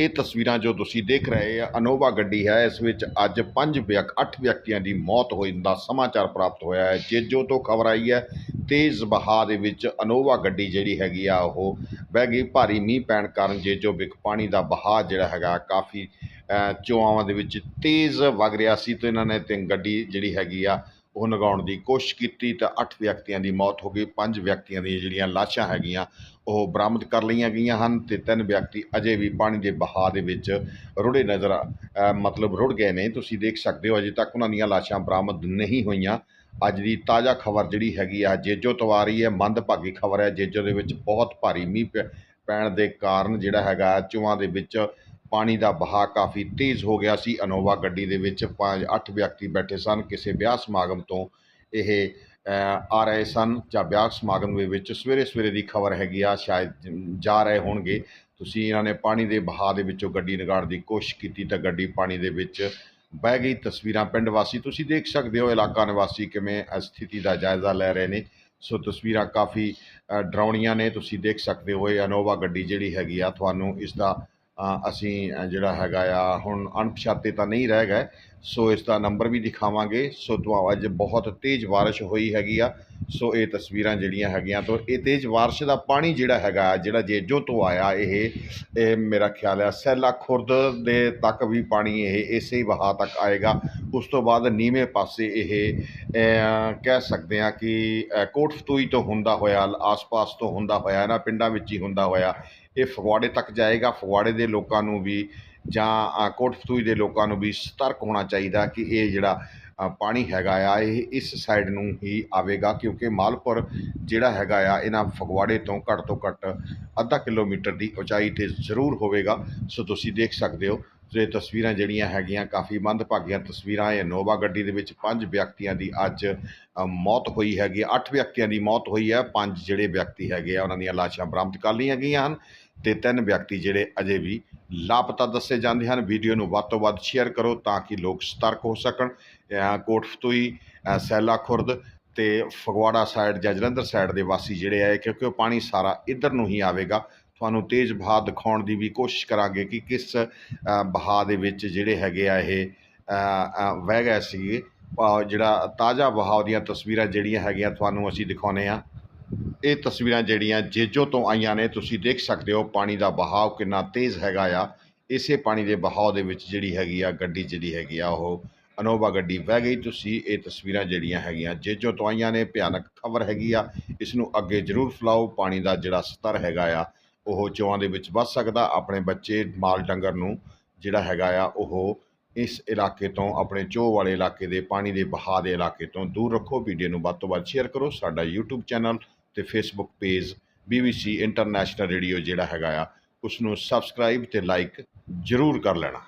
ਇਹ ਤਸਵੀਰਾਂ ਜੋ ਤੁਸੀਂ ਦੇਖ ਰਹੇ ਆ, ਅਨੋਵਾ ਗੱਡੀ ਹੈ, ਇਸ ਵਿੱਚ ਅੱਜ ਪੰਜ ਵਿਅਕ, ਅੱਠ ਵਿਅਕਤੀਆਂ ਦੀ ਮੌਤ ਹੋਣ ਦਾ ਸਮਾਚਾਰ ਪ੍ਰਾਪਤ ਹੋਇਆ ਹੈ। ਜੇਜੋ ਤੋਂ ਖਬਰ ਆਈ ਹੈ, ਤੇਜ਼ ਬਹਾਅ ਦੇ ਵਿੱਚ ਅਨੋਵਾ ਗੱਡੀ ਜਿਹੜੀ ਹੈਗੀ ਆ, ਉਹ ਬਹਿ ਗਈ। ਭਾਰੀ ਮੀਂਹ ਪੈਣ ਕਾਰਨ ਜੇਜੋ ਵਿਖ ਪਾਣੀ ਦਾ ਬਹਾਅ ਜਿਹੜਾ ਹੈਗਾ, ਕਾਫੀ ਚੋਆਵਾਂ ਦੇ ਵਿੱਚ ਤੇਜ਼ ਵਗ ਰਿਹਾ ਸੀ। ਤੇ ਇਹਨਾਂ ਨੇ ਤੇ ਗੱਡੀ ਜਿਹੜੀ ਹੈਗੀ ਆ ਉਹ ਲਗਾਉਣ ਦੀ ਕੋਸ਼ਿਸ਼ ਕੀਤੀ ਤਾਂ ਅੱਠ ਵਿਅਕਤੀਆਂ ਦੀ ਮੌਤ ਹੋ ਗਈ। ਪੰਜ ਵਿਅਕਤੀਆਂ ਦੀਆਂ ਜਿਹੜੀਆਂ ਲਾਸ਼ਾਂ ਹੈਗੀਆਂ, ਉਹ ਬਰਾਮਦ ਕਰ ਲਈਆਂ ਗਈਆਂ ਹਨ ਤੇ ਤਿੰਨ ਵਿਅਕਤੀ ਅਜੇ ਵੀ ਪਾਣੀ ਦੇ ਬਹਾਅ ਦੇ ਵਿੱਚ ਰੁੜੇ ਨਜ਼ਰ ਮਤਲਬ ਰੁੜ ਗਏ ਨੇ। ਤੁਸੀਂ ਦੇਖ ਸਕਦੇ ਹੋ, ਅਜੇ ਤੱਕ ਉਹਨਾਂ ਦੀਆਂ ਲਾਸ਼ਾਂ ਬਰਾਮਦ ਨਹੀਂ ਹੋਈਆਂ। ਅੱਜ ਦੀ ਤਾਜ਼ਾ ਖਬਰ ਜਿਹੜੀ ਹੈਗੀ ਆ, ਜੇਜੋ ਤੋਂ ਆ ਰਹੀ ਹੈ, ਮੰਦਭਾਗੀ ਖਬਰ ਹੈ, ਜੇਜੋ ਦੇ ਵਿੱਚ ਬਹੁਤ ਭਾਰੀ ਮੀਂਹ ਪੈ- ਪੈਣ ਦੇ ਕਾਰਨ ਜਿਹੜਾ ਹੈਗਾ ਚੂਆਂ ਦੇ ਵਿੱਚ ਪਾਣੀ ਦਾ ਵਹਾਅ ਕਾਫੀ ਤੇਜ਼ ਹੋ ਗਿਆ ਸੀ। ਅਨੋਵਾ ਗੱਡੀ ਦੇ ਵਿੱਚ ਪੰਜ ਅੱਠ ਵਿਅਕਤੀ ਬੈਠੇ ਸਨ। ਕਿਸੇ ਵਿਆਹ ਸਮਾਗਮ ਤੋਂ ਇਹ ਆ ਰਹੇ ਸਨ ਜਾਂ ਵਿਆਹ ਸਮਾਗਮ ਦੇ ਵਿੱਚ ਸਵੇਰੇ ਸਵੇਰੇ ਦੀ ਖਬਰ ਹੈਗੀ ਆ, ਸ਼ਾਇਦ ਜਾ ਰਹੇ ਹੋਣਗੇ। ਤੁਸੀਂ ਇਹਨਾਂ ਨੇ ਪਾਣੀ ਦੇ ਵਹਾਅ ਦੇ ਵਿੱਚੋਂ ਗੱਡੀ ਨਿਕਾਲਣ ਦੀ ਕੋਸ਼ਿਸ਼ ਕੀਤੀ ਤਾਂ ਗੱਡੀ ਪਾਣੀ ਦੇ ਵਿੱਚ ਬਹਿ ਗਈ। ਤਸਵੀਰਾਂ ਪਿੰਡ ਵਾਸੀ, ਤੁਸੀਂ ਦੇਖ ਸਕਦੇ ਹੋ ਇਲਾਕਾ ਨਿਵਾਸੀ ਕਿਵੇਂ ਸਥਿਤੀ ਦਾ ਜਾਇਜ਼ਾ ਲੈ ਰਹੇ ਨੇ। ਸੋ ਤਸਵੀਰਾਂ ਕਾਫੀ ਡਰਾਉਣੀਆਂ ਨੇ। ਤੁਸੀਂ ਦੇਖ ਸਕਦੇ ਹੋ ਇਹ ਅਨੋਵਾ ਗੱਡੀ ਜਿਹੜੀ ਹੈਗੀ ਆ, ਤੁਹਾਨੂੰ ਇਸ ਦਾ ਅਸੀਂ ਜਿਹੜਾ ਹੈਗਾ ਆ ਹੁਣ ਅਣਪਛਾਤੇ ਤਾਂ ਨਹੀਂ ਰਹਿ ਗਏ ਸੋ ਇਸ ਦਾ ਨੰਬਰ ਵੀ ਦਿਖਾਵਾਂਗੇ। ਸੋ ਤੋਂ ਅੱਜ ਬਹੁਤ ਤੇਜ਼ ਬਾਰਿਸ਼ ਹੋਈ ਹੈਗੀ ਆ ਸੋ ਇਹ ਤਸਵੀਰਾਂ ਜਿਹੜੀਆਂ ਹੈਗੀਆਂ ਤੋਂ ਇਹ ਤੇਜ਼ ਬਾਰਿਸ਼ ਦਾ ਪਾਣੀ ਜਿਹੜਾ ਹੈਗਾ ਜਿਹੜਾ ਜੇਜੋ ਤੋਂ ਆਇਆ ਇਹ ਇਹ ਮੇਰਾ ਖਿਆਲ ਆ ਸੈਲਾ ਖੁਰਦ ਦੇ ਤੱਕ ਵੀ ਪਾਣੀ ਇਹ ਇਸੇ ਹੀ ਵਹਾਅ ਤੱਕ ਆਏਗਾ। ਉਸ ਤੋਂ ਬਾਅਦ ਨੀਵੇਂ ਪਾਸੇ ਇਹ ਕਹਿ ਸਕਦੇ ਆ ਕਿ ਅ, ਕੋਟਫਤੂਈ ਤੋਂ ਹੁੰਦਾ ਹੋਇਆ ਆਸ-ਪਾਸ ਤੋਂ ਹੁੰਦਾ ਹੋਇਆ ਨਾ ਪਿੰਡਾਂ ਵਿੱਚ ਹੀ ਹੁੰਦਾ ਹੋਇਆ ਇਹ ਫਗਵਾੜੇ ਤੱਕ ਜਾਏਗਾ। ਫਗਵਾੜੇ ਦੇ ਲੋਕਾਂ ਨੂੰ ਵੀ ਜਾਂ ਅ, ਕੋਟਫਤੂਈ ਦੇ ਲੋਕਾਂ ਨੂੰ ਵੀ ਸਤਰਕ ਹੋਣਾ ਚਾਹੀਦਾ ਕਿ ਇਹ ਜਿਹੜਾ ਪਾਣੀ ਹੈਗਾ ਆ ਇਹ ਇਸ ਸਾਈਡ ਨੂੰ ਹੀ ਆਵੇਗਾ ਕਿਉਂਕਿ ਮਾਲਪੁਰ ਜਿਹੜਾ ਹੈਗਾ ਆ ਇਹਨਾਂ ਫਗਵਾੜੇ ਤੋਂ ਘੱਟ ਤੋਂ ਘੱਟ ਅੱਧਾ ਕਿਲੋਮੀਟਰ ਦੀ ਉਚਾਈ ਤੇ ਜ਼ਰੂਰ ਹੋਵੇਗਾ। ਸੋ ਤੁਸੀਂ ਦੇਖ ਸਕਦੇ ਹੋ ਜੋ ਇਹ ਤਸਵੀਰਾਂ ਜਿਹੜੀਆਂ ਹੈਗੀਆਂ ਕਾਫੀ ਮੰਦਭਾਗੀਆਂ ਤਸਵੀਰਾਂ ਇਹ ਨੋਵਾ ਗੱਡੀ ਦੇ ਵਿੱਚ ਪੰਜ ਵਿਅਕਤੀਆਂ ਦੀ ਅੱਜ ਮੌਤ ਹੋਈ ਹੈਗੀ। ਹੈ। ਅੱਠ ਵਿਅਕਤੀਆਂ ਦੀ ਮੌਤ ਹੋਈ ਹੈ। ਪੰਜ ਜਿਹੜੇ ਵਿਅਕਤੀ ਹੈਗੇ ਆ ਉਹਨਾਂ ਦੀਆਂ ਲਾਸ਼ਾਂ ਬਰਾਮਦ ਕਰ ਲਈਆਂ ਗਈਆਂ ਹਨ। ਤੇ ਤਿੰਨ ਵਿਅਕਤੀ ਜਿਹੜੇ ਅਜੇ ਵੀ ਲਾਪਤਾ ਦੱਸੇ ਜਾਂਦੇ ਹਨ। ਵੀਡੀਓ ਨੂੰ ਵੱਧ ਤੋਂ ਵੱਧ ਸ਼ੇਅਰ ਕਰੋ ਤਾਂ ਕਿ ਲੋਕ ਸਤਰਕ ਹੋ ਸਕਣ। ਅ, ਕੋਟਫਤੂਈ ਸੈਲਾ ਖੁਰਦ ਤੇ ਫਗਵਾੜਾ ਸਾਈਡ ਜਾਂ ਜਲੰਧਰ ਸਾਈਡ ਦੇ ਵਾਸੀ ਜਿਹੜੇ ਆ ਕਿਉਂਕਿ ਉਹ ਪਾਣੀ ਸਾਰਾ ਇੱਧਰ ਨੂੰ ਹੀ ਆਵੇਗਾ। ਤੁਹਾਨੂੰ ਤੇਜ਼ ਬਹਾਅ ਦਿਖਾਉਣ ਦੀ ਵੀ ਕੋਸ਼ਿਸ਼ ਕਰਾਂਗੇ ਕਿ ਕਿਸ ਬਹਾਅ ਦੇ ਵਿੱਚ ਜਿਹੜੇ ਹੈਗੇ ਆ ਇਹ ਵਹਿ ਗਏ ਸੀਗੇ। ਜਿਹੜਾ ਤਾਜ਼ਾ ਵਹਾਅ ਦੀਆਂ ਤਸਵੀਰਾਂ ਜਿਹੜੀਆਂ ਹੈਗੀਆਂ ਤੁਹਾਨੂੰ ਅਸੀਂ ਦਿਖਾਉਂਦੇ ਆ ਇਹ ਤਸਵੀਰਾਂ ਜਿਹੜੀਆਂ ਜੇਜੋ ਤੋਂ ਆਈਆਂ ਨੇ, ਤੁਸੀਂ ਦੇਖ ਸਕਦੇ ਹੋ ਪਾਣੀ ਦਾ ਬਹਾਅ ਕਿੰਨਾ ਤੇਜ਼ ਹੈਗਾ ਆ। ਇਸੇ ਪਾਣੀ ਦੇ ਵਹਾਅ ਦੇ ਵਿੱਚ ਜਿਹੜੀ ਹੈਗੀ ਆ, ਗੱਡੀ ਜਿਹੜੀ ਹੈਗੀ ਆ, ਉਹ ਅਨੋਵਾ ਗੱਡੀ ਵਹਿ ਗਈ। ਤੁਸੀਂ ਇਹ ਤਸਵੀਰਾਂ ਜਿਹੜੀਆਂ ਹੈਗੀਆਂ ਜੇਜੋ ਤੋਂ ਆਈਆਂ ਨੇ, ਭਿਆਨਕ ਖਬਰ ਹੈਗੀ ਆ। ਇਸ ਨੂੰ ਅੱਗੇ ਜ਼ਰੂਰ ਫੈਲਾਓ, ਪਾਣੀ ਦਾ ਜਿਹੜਾ ਸਤਰ ਹੈਗਾ ਆ, ਉਹ ਚੋਆਂ ਦੇ ਵਿੱਚ ਵੱਧ ਸਕਦਾ। ਆਪਣੇ ਬੱਚੇ ਮਾਲ ਡੰਗਰ ਨੂੰ ਜਿਹੜਾ ਹੈਗਾ ਆ, ਉਹ ਇਸ ਇਲਾਕੇ ਤੋਂ, ਆਪਣੇ ਚੋਹ ਵਾਲੇ ਇਲਾਕੇ ਦੇ, ਪਾਣੀ ਦੇ ਬਹਾਅ ਦੇ ਇਲਾਕੇ ਤੋਂ ਦੂਰ ਰੱਖੋ। ਵੀਡੀਓ ਨੂੰ ਵੱਧ ਤੋਂ ਵੱਧ ਸ਼ੇਅਰ ਕਰੋ। ਸਾਡਾ YouTube ਚੈਨਲ ਤੇ Facebook page BBC international radio ਜਿਹੜਾ ਹੈਗਾ ਆ ਉਸ ਨੂੰ ਸਬਸਕ੍ਰਾਈਬ ਤੇ ਲਾਈਕ ਜ਼ਰੂਰ ਕਰ ਲੈਣਾ।